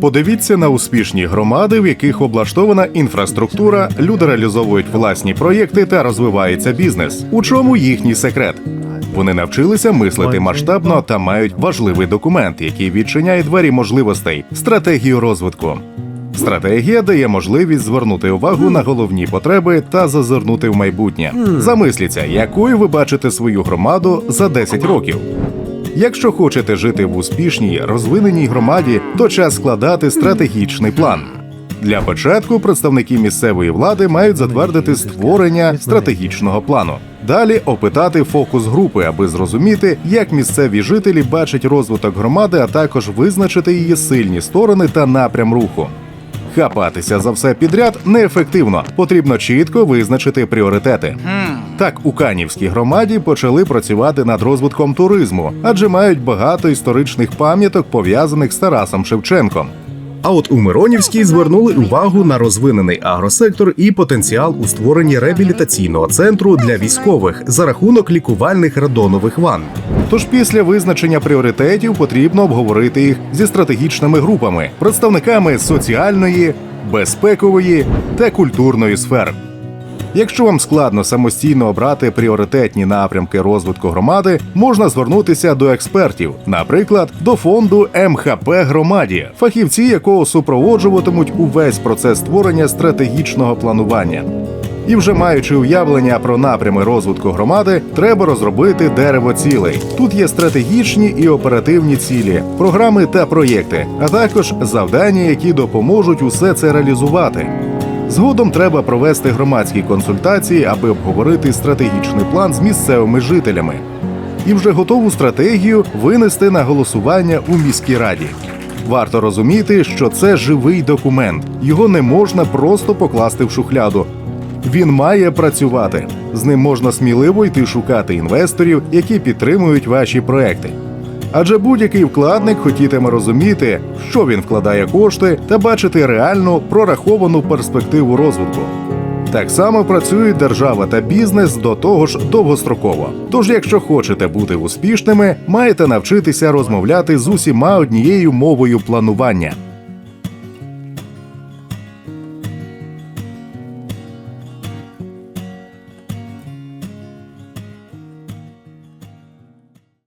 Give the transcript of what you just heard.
Подивіться на успішні громади, в яких облаштована інфраструктура, люди реалізовують власні проєкти та розвивається бізнес. У чому їхній секрет? Вони навчилися мислити масштабно та мають важливий документ, який відчиняє двері можливостей стратегію розвитку. Стратегія дає можливість звернути увагу на головні потреби та зазирнути в майбутнє. Замисліться, якою ви бачите свою громаду за 10 років. Якщо хочете жити в успішній розвиненій громаді, то час складати стратегічний план. Для початку представники місцевої влади мають затвердити створення стратегічного плану. Далі опитати фокус групи, аби зрозуміти, як місцеві жителі бачать розвиток громади, а також визначити її сильні сторони та напрям руху. Хапатися за все підряд неефективно. Потрібно чітко визначити пріоритети. Так, у Канівській громаді почали працювати над розвитком туризму, адже мають багато історичних пам'яток пов'язаних з Тарасом Шевченком. А от у Миронівській звернули увагу на розвинений агросектор і потенціал у створенні реабілітаційного центру для військових за рахунок лікувальних радонових ванн. Тож після визначення пріоритетів потрібно обговорити їх зі стратегічними групами, представниками соціальної, безпекової та культурної сфер. Якщо вам складно самостійно обрати пріоритетні напрямки розвитку громади, можна звернутися до експертів, наприклад, до фонду МХП громаді, фахівці якого супроводжуватимуть увесь процес створення стратегічного планування. І вже маючи уявлення про напрями розвитку громади, треба розробити дерево цілей. Тут є стратегічні і оперативні цілі, програми та проєкти, а також завдання, які допоможуть усе це реалізувати. Згодом треба провести громадські консультації, аби обговорити стратегічний план з місцевими жителями. І вже готову стратегію винести на голосування у міській раді. Варто розуміти, що це живий документ, його не можна просто покласти в шухляду. Він має працювати. З ним можна сміливо йти шукати інвесторів, які підтримують ваші проекти. Адже будь-який вкладник хотітиме розуміти, що він вкладає кошти, та бачити реальну прораховану перспективу розвитку. Так само працюють держава та бізнес до того ж довгостроково. Тож, якщо хочете бути успішними, маєте навчитися розмовляти з усіма однією мовою планування.